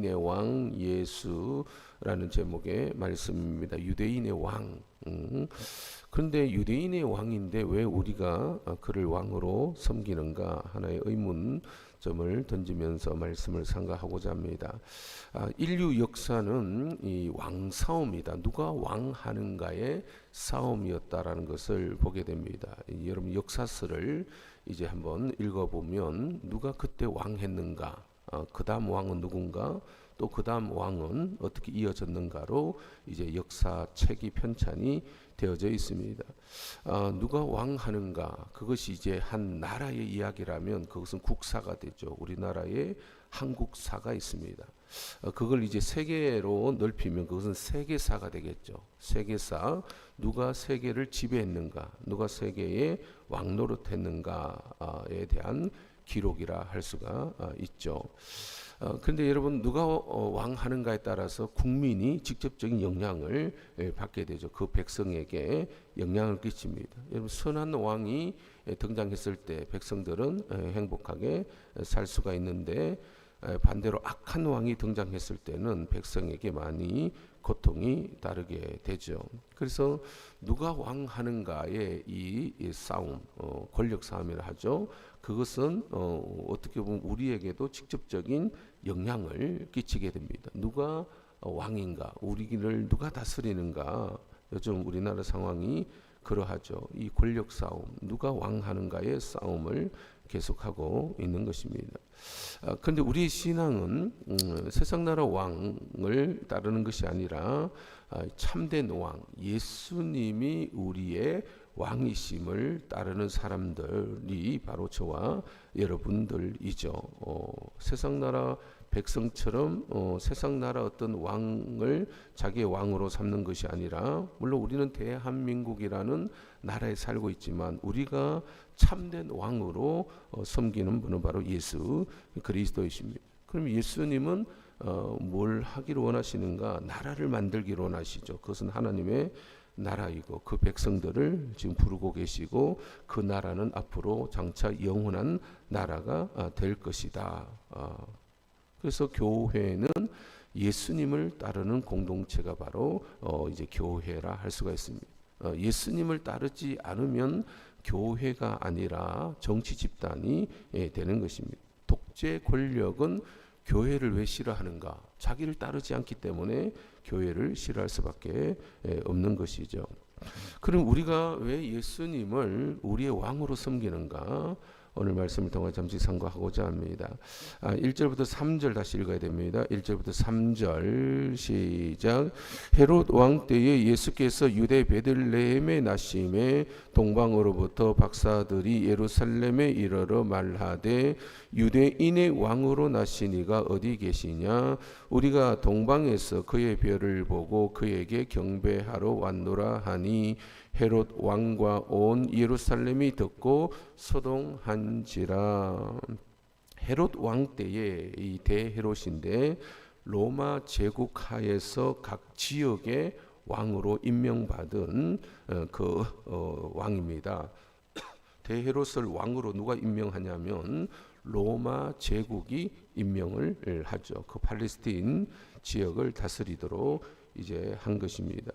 유대인의 왕 예수라는 제목의 말씀입니다. 유대인의 왕. 음. 그런데 유대인의 왕인데 왜 우리가 그를 왕으로 섬기는가 하나의 의문점을 던지면서 말씀을 상가하고자 합니다. 아, 인류 역사는 이 왕싸움이다. 누가 왕하는가의 싸움이었다라는 것을 보게 됩니다. 여러분 역사서를 이제 한번 읽어보면 누가 그때 왕했는가, 어, 그 다음 왕은 누군가, 또 그 다음 왕은 어떻게 이어졌는가로 이제 역사책이 편찬이 되어져 있습니다. 어, 누가 왕하는가 그것이 이제 한 나라의 이야기라면 그것은 국사가 되죠. 우리나라에 한국사가 있습니다. 어, 그걸 이제 세계로 넓히면 그것은 세계사가 되겠죠. 세계사 누가 세계를 지배했는가, 누가 세계의 왕 노릇했는가에 대한 기록이라 할 수가 어, 있죠. 어, 그런데 여러분 누가 어, 왕하는가에 따라서 국민이 직접적인 영향을 예, 받게 되죠. 그 백성에게 영향을 끼칩니다. 여러분 선한 왕이 예, 등장했을 때 백성들은 예, 행복하게 살 수가 있는데 반대로 악한 왕이 등장했을 때는 백성에게 많이 고통이 따르게 되죠. 그래서 누가 왕 하는가의 이, 이 싸움, 어, 권력 싸움이라 하죠. 그것은 어, 어떻게 보면 우리에게도 직접적인 영향을 끼치게 됩니다. 누가 왕인가, 우리를 누가 다스리는가. 요즘 우리나라 상황이 그러하죠. 이 권력 싸움, 누가 왕하는가의 싸움을 계속하고 있는 것입니다. 아, 그런데 우리 신앙은 음, 세상 나라 왕을 따르는 것이 아니라 아, 참된 왕 예수님이 우리의 왕이심을 따르는 사람들이 바로 저와 여러분들이죠. 어, 세상 나라 백성처럼 어, 세상 나라 어떤 왕을 자기의 왕으로 삼는 것이 아니라 물론 우리는 대한민국이라는 나라에 살고 있지만 우리가 참된 왕으로 어, 섬기는 분은 바로 예수 그리스도이십니다. 그럼 예수님은 어, 뭘 하기를 원하시는가? 나라를 만들기를 원하시죠. 그것은 하나님의 나라이고 그 백성들을 지금 부르고 계시고 그 나라는 앞으로 장차 영원한 나라가 아, 될 것이다. 어, 그래서 교회는 예수님을 따르는 공동체가 바로 어 이제 교회라 할 수가 있습니다. 어 예수님을 따르지 않으면 교회가 아니라 정치 집단이 예, 되는 것입니다. 독재 권력은 교회를 왜 싫어하는가? 자기를 따르지 않기 때문에 교회를 싫어할 수밖에 예, 없는 것이죠. 그럼 우리가 왜 예수님을 우리의 왕으로 섬기는가? 오늘 말씀을 통해 잠시 상고하고자 합니다. 아, 1절부터 3절 다시 읽어야 됩니다. 1절부터 3절 시작. 헤롯 왕 때에 예수께서 유대 베들레헴에 나심에 동방으로부터 박사들이 예루살렘에 이르러 말하되 유대인의 왕으로 나시니가 어디 계시냐 우리가 동방에서 그의 별을 보고 그에게 경배하러 왔노라 하니 헤롯 왕과 온 예루살렘이 듣고 소동한지라 헤롯 왕 때에 이 대헤롯인데 로마 제국 하에서 각 지역의 왕으로 임명받은 어, 그 어, 왕입니다. 대헤롯을 왕으로 누가 임명하냐면 로마 제국이 임명을 하죠. 그 팔레스틴 지역을 다스리도록 이제 한 것입니다.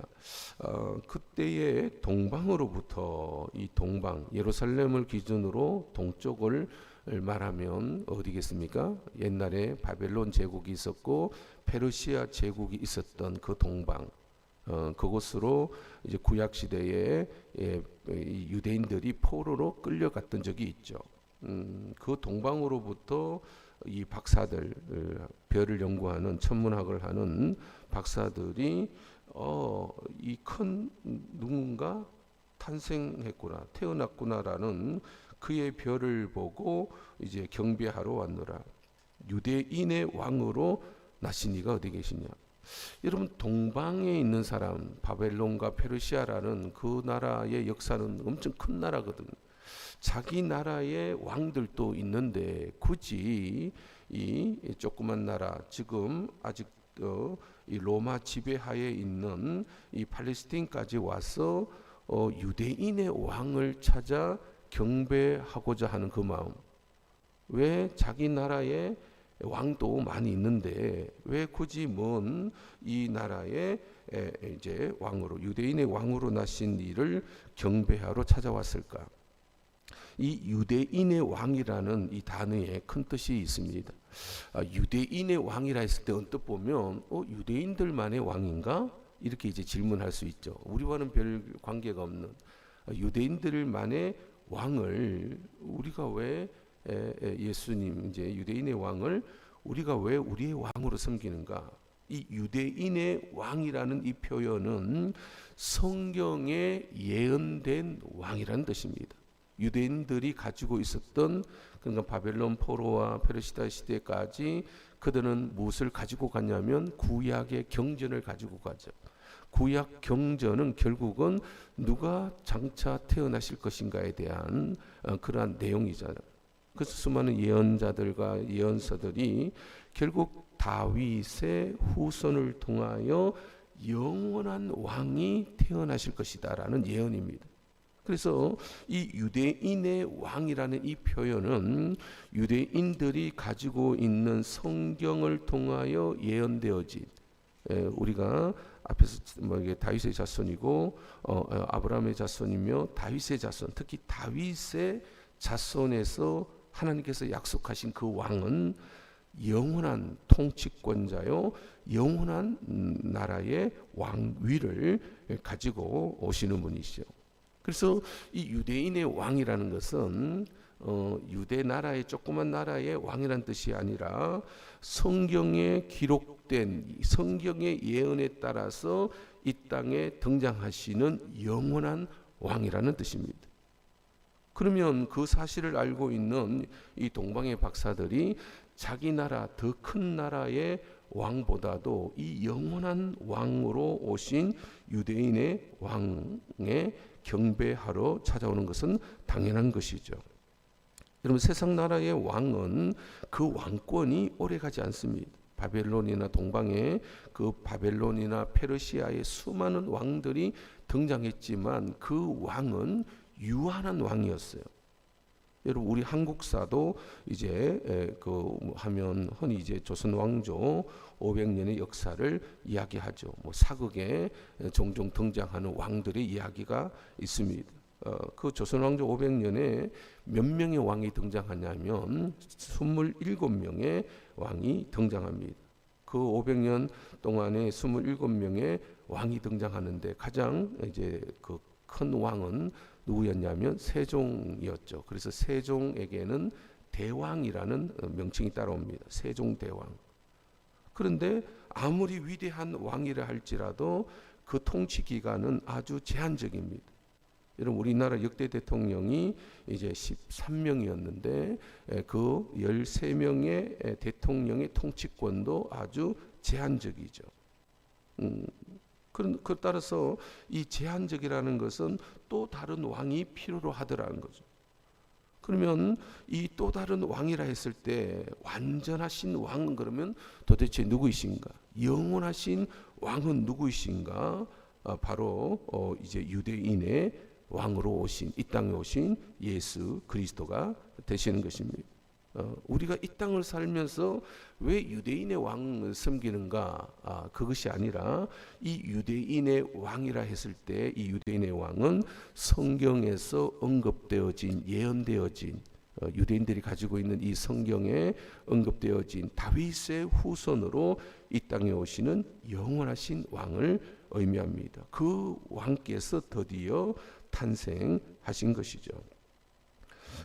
어, 그때의 동방으로부터 이 동방 예루살렘을 기준으로 동쪽을 말하면 어디겠습니까? 옛날에 바벨론 제국이 있었고 페르시아 제국이 있었던 그 동방 어, 그곳으로 이제 구약 시대에 예, 유대인들이 포로로 끌려갔던 적이 있죠. 음, 그 동방으로부터 이 박사들 어, 별을 연구하는 천문학을 하는 박사들이 어, 이 큰 누군가 탄생했구나 태어났구나라는 그의 별을 보고 이제 경배하러 왔노라. 유대인의 왕으로 나시니가 어디 계시냐? 여러분 동방에 있는 사람 바벨론과 페르시아라는 그 나라의 역사는 엄청 큰 나라거든요 자기 나라의 왕들도 있는데 굳이 이 조그만 나라 지금 아직 어, 이 로마 지배하에 있는 이 팔레스틴까지 와서 어, 유대인의 왕을 찾아 경배하고자 하는 그 마음. 왜 자기 나라의 왕도 많이 있는데 왜 굳이 먼 이 나라의 에, 이제 왕으로 유대인의 왕으로 나신 이를 경배하러 찾아왔을까? 이 유대인의 왕이라는 이 단어에 큰 뜻이 있습니다. 아, 유대인의 왕이라 했을 때 언뜻 보면 어, 유대인들만의 왕인가? 이렇게 이제 질문할 수 있죠. 우리와는 별 관계가 없는 아, 유대인들만의 왕을 우리가 왜 예수님 이제 유대인의 왕을 우리가 왜 우리의 왕으로 섬기는가? 이 유대인의 왕이라는 이 표현은 성경에 예언된 왕이라는 뜻입니다. 유대인들이 가지고 있었던 그러니까 바벨론 포로와 페르시다 시대까지 그들은 무엇을 가지고 갔냐면 구약의 경전을 가지고 가죠. 구약 경전은 결국은 누가 장차 태어나실 것인가에 대한 어, 그러한 내용이잖아요. 그래서 수많은 예언자들과 예언서들이 결국 다윗의 후손을 통하여 영원한 왕이 태어나실 것이다라는 예언입니다. 그래서 이 유대인의 왕이라는 이 표현은 유대인들이 가지고 있는 성경을 통하여 예언되어진 에, 우리가 앞에서 뭐 이게 다윗의 자손이고 어, 어, 아브라함의 자손이며 다윗의 자손 특히 다윗의 자손에서 하나님께서 약속하신 그 왕은 영원한 통치권자요 영원한 음, 나라의 왕위를 가지고 오시는 분이시죠. 그래서 이 유대인의 왕이라는 것은 어, 유대 나라의 조그만 나라의 왕이란 뜻이 아니라 성경에 기록된 성경의 예언에 따라서 이 땅에 등장하시는 영원한 왕이라는 뜻입니다. 그러면 그 사실을 알고 있는 이 동방의 박사들이 자기 나라 더 큰 나라의 왕보다도 이 영원한 왕으로 오신 유대인의 왕에 경배하러 찾아오는 것은 당연한 것이죠. 여러분 세상 나라의 왕은 그 왕권이 오래가지 않습니다. 바벨론이나 동방의 그 바벨론이나 페르시아의 수많은 왕들이 등장했지만 그 왕은 유한한 왕이었어요. 여러분 우리 한국사도 이제 그 하면 흔히 이제 조선 왕조 500년의 역사를 이야기하죠. 뭐 사극에 종종 등장하는 왕들의 이야기가 있습니다. 어, 그 조선 왕조 500년에 몇 명의 왕이 등장하냐면 27명의 왕이 등장합니다. 그 500년 동안에 27명의 왕이 등장하는데 가장 이제 그 큰 왕은 누구였냐면 세종이었죠. 그래서 세종에게는 대왕이라는 명칭이 따라옵니다. 세종 대왕. 그런데 아무리 위대한 왕이라 할지라도 그 통치 기간은 아주 제한적입니다. 여러분 우리나라 역대 대통령이 이제 13명이었는데 그 13명의 대통령의 통치권도 아주 제한적이죠. 음, 그, 그 따라서 이 제한적이라는 것은 또 다른 왕이 필요로 하더라는 거죠. 그러면 이 또 다른 왕이라 했을 때 완전하신 왕은 그러면 도대체 누구이신가? 영원하신 왕은 누구이신가? 아, 바로 어, 이제 유대인의 왕으로 오신 이 땅에 오신 예수 그리스도가 되시는 것입니다. 어, 우리가 이 땅을 살면서 왜 유대인의 왕을 섬기는가? 아, 그것이 아니라 이 유대인의 왕이라 했을 때 이 유대인의 왕은 성경에서 언급되어진 예언되어진 어, 유대인들이 가지고 있는 이 성경에 언급되어진 다윗의 후손으로 이 땅에 오시는 영원하신 왕을 의미합니다. 그 왕께서 드디어 탄생하신 것이죠.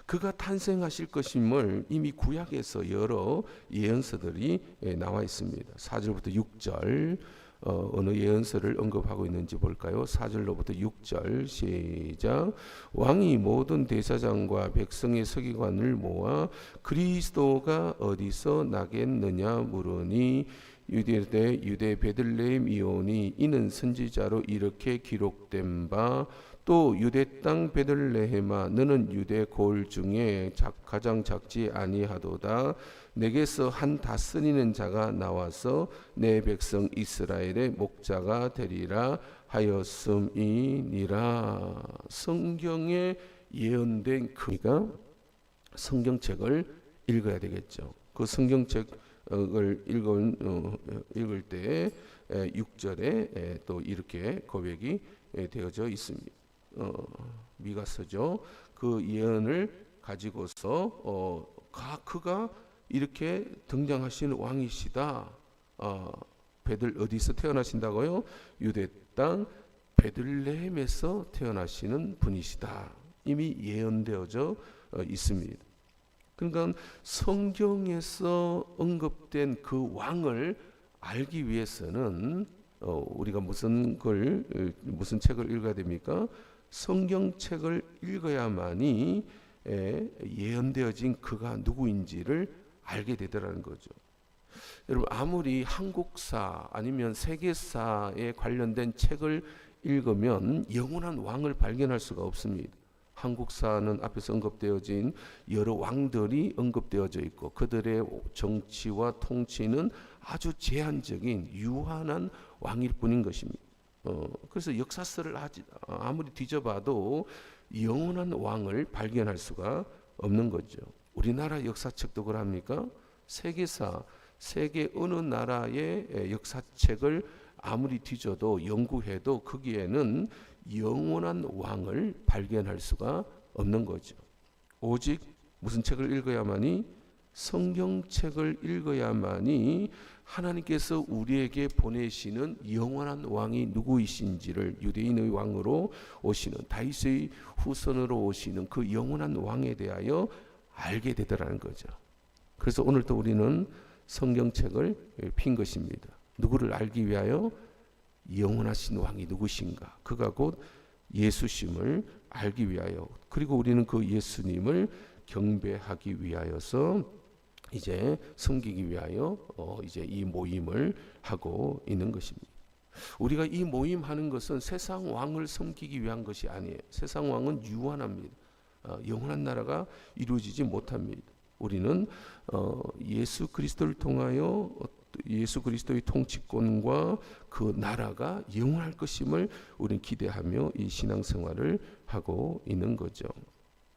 그가 탄생하실 것임을 이미 구약에서 여러 예언서들이 예, 나와 있습니다. 4절부터 6절 어, 어느 예언서를 언급하고 있는지 볼까요? 4절로부터 6절 시작 왕이 모든 대사장과 백성의 서기관을 모아 그리스도가 어디서 나겠느냐 물으니 유대 유대 베들레헴 이오니 이는 선지자로 이렇게 기록된 바 또 유대 땅 베들레헴아 너는 유대 골 중에 가장 작지 아니하도다 내게서 한 다스리는 자가 나와서 내 백성 이스라엘의 목자가 되리라 하였음이니라 성경에 예언된 그가 성경책을 읽어야 되겠죠. 그 성경책을 읽을 어, 읽을 때 6절에 또 이렇게 고백이 에, 되어져 있습니다. 어, 미가서죠. 그 예언을 가지고서 어, 가, 그가 이렇게 등장하시는 왕이시다. 어, 베들 어디서 태어나신다고요? 유대 땅 베들레헴에서 태어나시는 분이시다. 이미 예언되어져 어, 있습니다. 그러니까 성경에서 언급된 그 왕을 알기 위해서는 어, 우리가 무슨 걸 어, 무슨 책을 읽어야 됩니까? 성경책을 읽어야만이 에, 예언되어진 그가 누구인지를 알게 되더라는 거죠. 여러분 아무리 한국사 아니면 세계사에 관련된 책을 읽으면 영원한 왕을 발견할 수가 없습니다. 한국사는 앞에서 언급되어진 여러 왕들이 언급되어져 있고 그들의 정치와 통치는 아주 제한적인 유한한 왕일 뿐인 것입니다. 어, 그래서 역사서를 아지, 아무리 뒤져봐도 영원한 왕을 발견할 수가 없는 거죠. 우리나라 역사책도 그럽니까? 세계사, 세계 어느 나라의 역사책을 아무리 뒤져도 연구해도 거기에는 영원한 왕을 발견할 수가 없는 거죠. 오직 무슨 책을 읽어야만이 성경책을 읽어야만이 하나님께서 우리에게 보내시는 영원한 왕이 누구이신지를 유대인의 왕으로 오시는 다윗의 후손으로 오시는 그 영원한 왕에 대하여 알게 되더라는 거죠. 그래서 오늘도 우리는 성경책을 핀 것입니다. 누구를 알기 위하여 영원하신 왕이 누구신가? 그가 곧 예수심을 알기 위하여 그리고 우리는 그 예수님을 경배하기 위하여서 이제 섬기기 위하여 어 이제 이 모임을 하고 있는 것입니다. 우리가 이 모임 하는 것은 세상 왕을 섬기기 위한 것이 아니에요. 세상 왕은 유한합니다. 어, 영원한 나라가 이루어지지 못합니다. 우리는 어, 예수 그리스도를 통하여 예수 그리스도의 통치권과 그 나라가 영원할 것임을 우리는 기대하며 이 신앙생활을 하고 있는 거죠.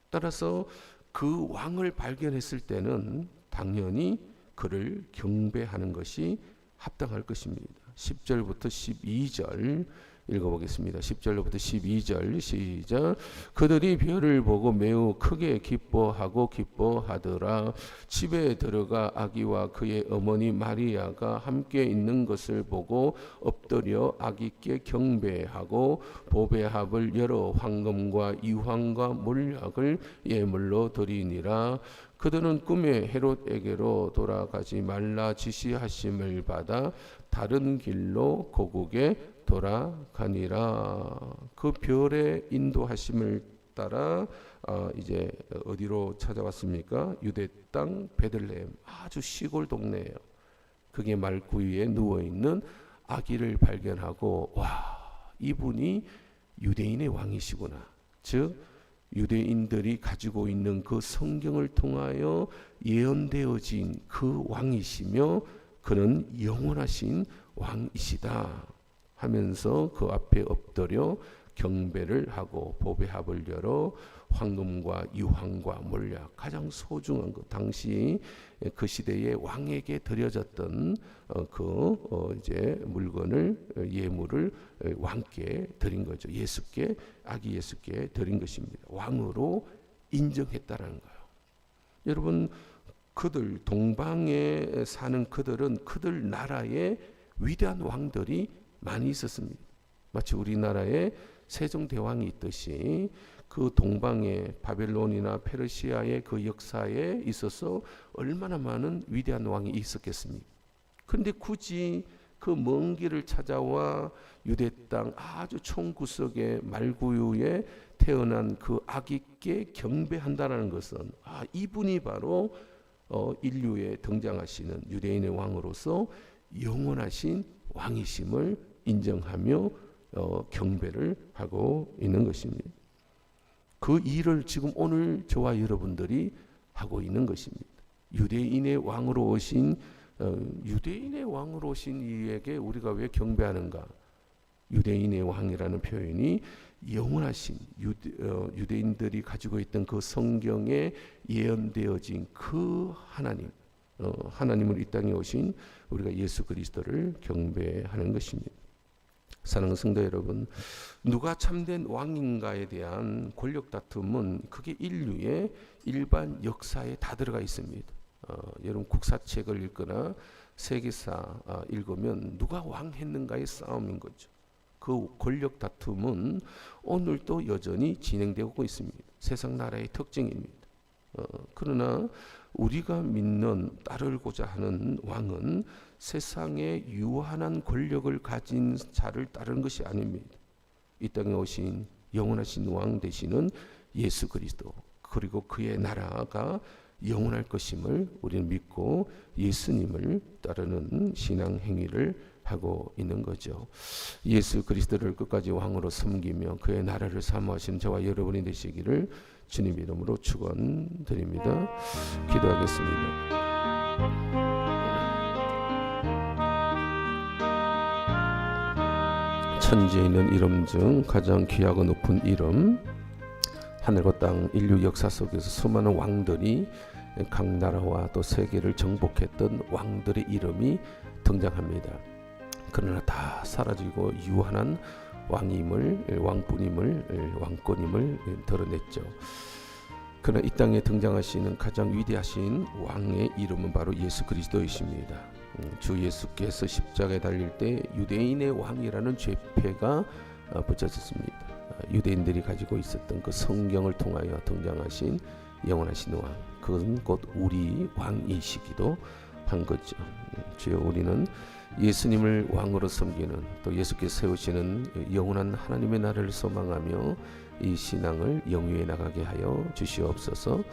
따라서 그 왕을 발견했을 때는 당연히 그를 경배하는 것이 합당할 것입니다. 10절부터 12절 읽어보겠습니다. 10절부터 12절 시작. 그들이 별을 보고 매우 크게 기뻐하고 기뻐하더라. 집에 들어가 아기와 그의 어머니 마리아가 함께 있는 것을 보고 엎드려 아기께 경배하고 보배합을 열어 황금과 유황과 몰약을 예물로 드리니라. 그들은 꿈에 헤롯에게로 돌아가지 말라 지시하심을 받아 다른 길로 고국에 돌아가니라. 그 별의 인도하심을 따라 어, 이제 어디로 찾아왔습니까? 유대 땅 베들레헴 아주 시골 동네예요. 그게 말구이에 누워 있는 아기를 발견하고 와 이분이 유대인의 왕이시구나. 즉 유대인들이 가지고 있는 그 성경을 통하여 예언되어진 그 왕이시며 그는 영원하신 왕이시다 하면서 그 앞에 엎드려 경배를 하고 보배합을 열어 황금과 유황과 몰약 가장 소중한 것 당시 그 시대의 왕에게 드려졌던 어, 그 어, 이제 물건을 어, 예물을 왕께 드린 거죠. 예수께 아기 예수께 드린 것입니다. 왕으로 인정했다라는 거예요. 여러분 그들 동방에 사는 그들은 그들 나라에 위대한 왕들이 많이 있었습니다. 마치 우리나라에 세종대왕이 있듯이 그 동방의 바벨론이나 페르시아의 그 역사에 있어서 얼마나 많은 위대한 왕이 있었겠습니까? 그런데 굳이 그 먼 길을 찾아와 유대 땅 아주 총구석의 말구유에 태어난 그 아기께 경배한다라는 것은 아 이분이 바로 어, 인류에 등장하시는 유대인의 왕으로서 영원하신 왕이심을 인정하며 어, 경배를 하고 있는 것입니다. 그 일을 지금 오늘 저와 여러분들이 하고 있는 것입니다. 유대인의 왕으로 오신 어, 유대인의 왕으로 오신 이에게 우리가 왜 경배하는가? 유대인의 왕이라는 표현이 영원하신 유대, 어, 유대인들이 가지고 있던 그 성경에 예언되어진 그 하나님, 어, 하나님을 이 땅에 오신 우리가 예수 그리스도를 경배하는 것입니다. 사랑하는 성도 여러분, 누가 참된 왕인가에 대한 권력 다툼은 그게 인류의 일반 역사에 다 들어가 있습니다. 어, 여러분 국사책을 읽거나 세계사 아, 읽으면 누가 왕했는가의 싸움인 거죠. 그 권력 다툼은 오늘도 여전히 진행되고 있습니다. 세상 나라의 특징입니다. 어, 그러나 우리가 믿는 따르고자 하는 왕은 세상에 유한한 권력을 가진 자를 따르는 것이 아닙니다. 이 땅에 오신 영원하신 왕 되시는 예수 그리스도 그리고 그의 나라가 영원할 것임을 우리는 믿고 예수님을 따르는 신앙 행위를 하고 있는 거죠. 예수 그리스도를 끝까지 왕으로 섬기며 그의 나라를 사모하시는 저와 여러분이 되시기를 주님 이름으로 축원드립니다. 기도하겠습니다. 천지에 있는 이름 중 가장 귀하고 높은 이름 하늘과 땅 인류 역사 속에서 수많은 왕들이 각 나라와 또 세계를 정복했던 왕들의 이름이 등장합니다. 그러나 다 사라지고 유한한 왕임을 왕뿐임을 왕권임을 드러냈죠. 그러나 이 땅에 등장하시는 가장 위대하신 왕의 이름은 바로 예수 그리스도이십니다. 음, 주 예수께서 십자가에 달릴 때 유대인의 왕이라는 죄패가 어, 붙여졌습니다. 아, 유대인들이 가지고 있었던 그 성경을 통하여 등장하신 영원하신 왕, 그것은 곧 우리 왕이시기도 한 거죠. 음, 주여 우리는 예수님을 왕으로 섬기는 또 예수께서 세우시는 영원한 하나님의 나라를 소망하며 이 신앙을 영위해 나가게 하여 주시옵소서.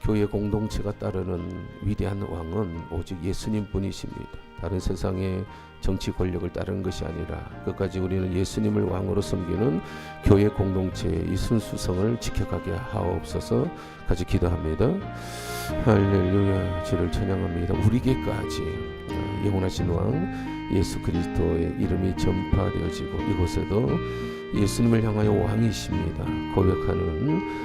교회 공동체가 따르는 위대한 왕은 오직 예수님뿐이십니다. 다른 세상의 정치 권력을 따르는 것이 아니라 끝까지 우리는 예수님을 왕으로 섬기는 교회 공동체의 이 순수성을 지켜가게 하옵소서. 같이 기도합니다. 할렐루야, 주를 찬양합니다. 우리에게까지 어, 영원하신 왕 예수 그리스도의 이름이 전파되어지고 이곳에도 예수님을 향하여 왕이십니다. 고백하는